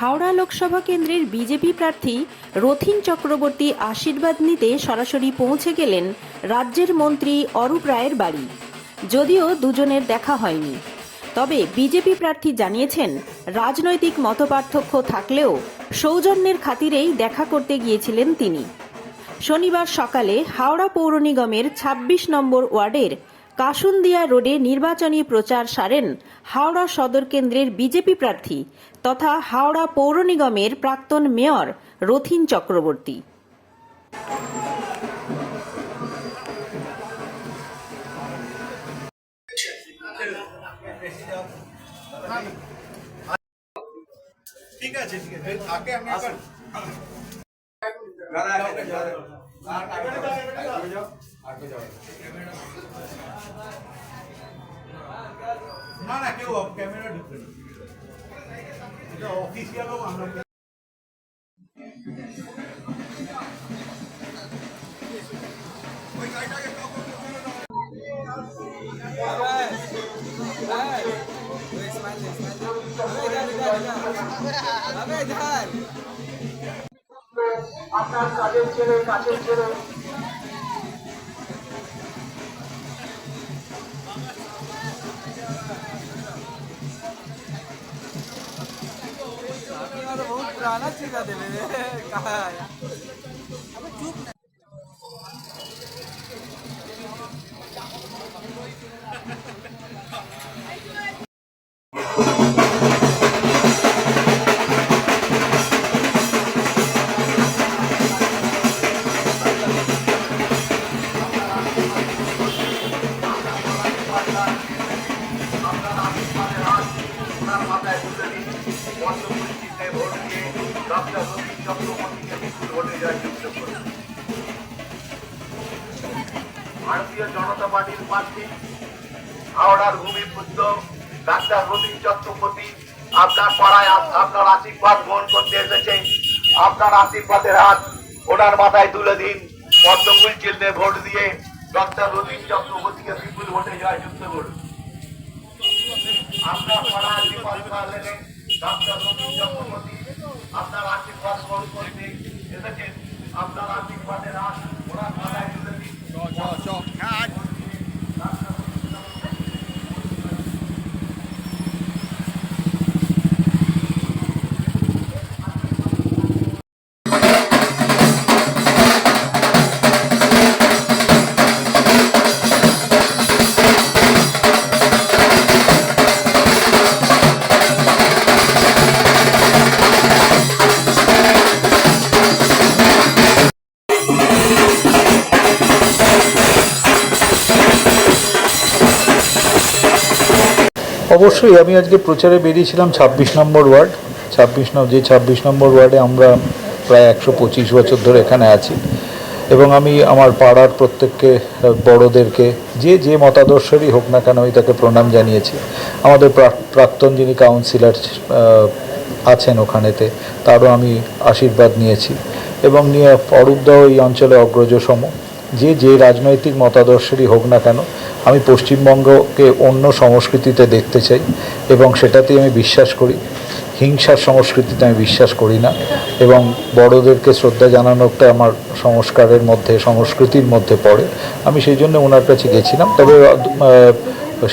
হাওড়া লোকসভা কেন্দ্রের বিজেপি প্রার্থী রথিন চক্রবর্তী আশীর্বাদ নিতে সরাসরি পৌঁছে গেলেন রাজ্যের মন্ত্রী অরূপ রায়ের বাড়ি। যদিও দুজনের দেখা হয়নি। তবে বিজেপি প্রার্থী জানিয়েছেন, রাজনৈতিক মতপার্থক্য থাকলেও সৌজন্যের খাতিরেই দেখা করতে গিয়েছিলেন তিনি। শনিবার সকালে হাওড়া পৌর নিগমের ২৬ নম্বর ওয়ার্ডের কাসুন্দিয়া রোডে নির্বাচনী প্রচার সারেন হাওড়া সদর কেন্দ্রের বিজেপি প্রার্থী তথা হাওড়া পৌর নিগমের প্রাক্তন মেয়র রথিন চক্রবর্তী ঠিক আছে ঠিক আছে আগে আমি একবার না আপনার কাজের ছেলে কাছের ছেলে पुराना चीज है জনতা ডাক্তার আপনার আশীর্বাদের হাত ওনার মাথায় তুলে দিন। পদ্মফুল চিহ্নে ভোট দিয়ে ডক্টর রবীন চক্রবর্তীকে বিপুল ভোটে জয়যুক্ত করুন। আপনার পাড়ায় বিপদ রবীন চক্রবর্তী আপনার আশীর্বাদ গ্রহণ করতে এসেছেন আপনার আশীর্বাদের হাত ওরা মাথায় অবশ্যই, আমি আজকে প্রচারে বেরিয়েছিলাম ছাব্বিশ নম্বর ওয়ার্ড। ছাব্বিশ নম্বর যে ছাব্বিশ নম্বর ওয়ার্ডে আমরা প্রায় একশো পঁচিশ বছর ধরে এখানে আছি। এবং আমি আমার পাড়ার প্রত্যেককে, বড়দেরকে, যে যে মতাদর্শেরই হোক না কেন আমি তাকে প্রণাম জানিয়েছি। আমাদের প্রাক- প্রাক্তন যিনি কাউন্সিলর আছেন ওখানেতে, তারও আমি আশীর্বাদ নিয়েছি। এবং নিয়ে অরূপদাও এই অঞ্চলে অগ্রজসম। যে যে রাজনৈতিক মতাদর্শেরই হোক না কেন, আমি পশ্চিমবঙ্গকে অন্য সংস্কৃতিতে দেখতে চাই এবং সেটাতেই আমি বিশ্বাস করি। হিংসার সংস্কৃতিতে আমি বিশ্বাস করি না এবং বড়দেরকে শ্রদ্ধা জানানোটা আমার সংস্কারের মধ্যে, সংস্কৃতির মধ্যে পড়ে। আমি সেই জন্য ওনার কাছে গেছিলাম। তবে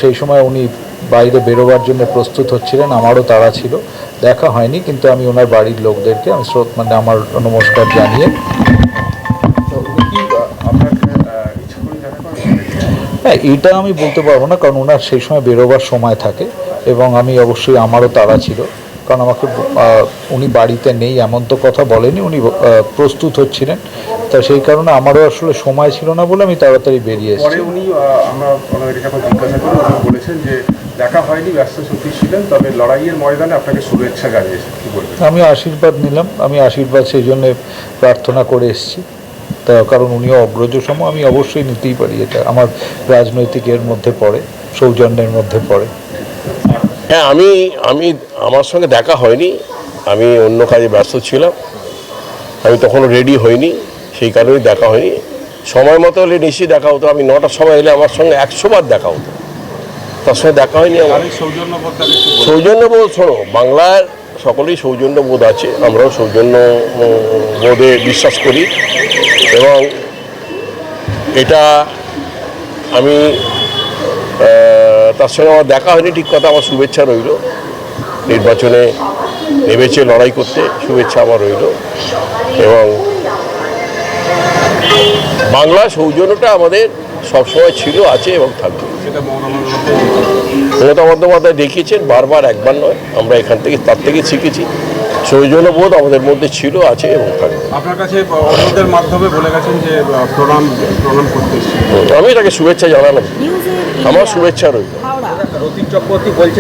সেই সময় উনি বাইরে বেরোবার জন্য প্রস্তুত হচ্ছিলেন, আমারও তাড়া ছিল। দেখা হয়নি, কিন্তু আমি ওনার বাড়ির লোকদেরকে, আমি শ্রোত মানে আমার নমস্কার জানিয়ে হ্যাঁ এটা আমি বলতে পারব না কারণ ওনার সেই সময় বেরোবার সময় থাকে এবং আমি অবশ্যই আমারও তাড়া ছিল। কারণ আমাকে উনি বাড়িতে নেই এমন তো কথা বলেনি উনি প্রস্তুত হচ্ছিলেন। তা সেই কারণে আমারও আসলে সময় ছিল না বলে আমি তাড়াতাড়ি বেরিয়ে পরে এসেছি উনি আমরা যখন জিজ্ঞাসা করি উনি বলেছেন যে দেখা হয়নি ব্যস্ত সত্যি ছিলেন তবে লড়াইয়ের ময়দানে আপনাকে শুভেচ্ছা জানিয়েছেন। কি বলবেন? আমি আশীর্বাদ নিলাম আমি আশীর্বাদ সেই জন্য প্রার্থনা করে এসেছি। তা কারণ উনিও অগ্রজসম আমি অবশ্যই নিতেই পারি এটা। আমার রাজনৈতিক এর মধ্যে পড়ে সৌজন্যের মধ্যে পড়ে। হ্যাঁ আমি আমি আমার সঙ্গে দেখা হয়নি আমি অন্য কাজে ব্যস্ত ছিলাম। আমি তখনও রেডি হইনি সেই কারণেই দেখা হয়নি। সময় মতো হলে নিশ্চয়ই দেখা হতো আমি নটার সময় এলে আমার সঙ্গে একশো বার দেখা হতো। তার সঙ্গে দেখা হয়নি আমার। সৌজন্যবোধ শোনো বাংলার সকলেই সৌজন্য বোধ আছে আমরাও সৌজন্য বোধে বিশ্বাস করি। এবং এটা আমি তার সঙ্গে আমার দেখা হয়নি ঠিক কথা আমার শুভেচ্ছা রইল। নির্বাচনে নেমেছে লড়াই করতে শুভেচ্ছা আমার রইল। এবং বাংলা সৌজন্যটা আমাদের সবসময় ছিল আছে এবং থাকবে। মমতা বন্দ্যোপাধ্যায় দেখিয়েছেন বারবার একবার নয় আমরা এখান থেকে তার থেকে শিখেছি। সৌজন্য বোধ আমাদের মধ্যে ছিল আছে এবং থাকবে। আপনার কাছে অন্যদের মাধ্যমে বলে গেছেন যে প্রণাম প্রণাম করতে আমি তাকে শুভেচ্ছা জানালাম। আমার শুভেচ্ছা রইল। হাওড়া। চক্রবর্তী বলছে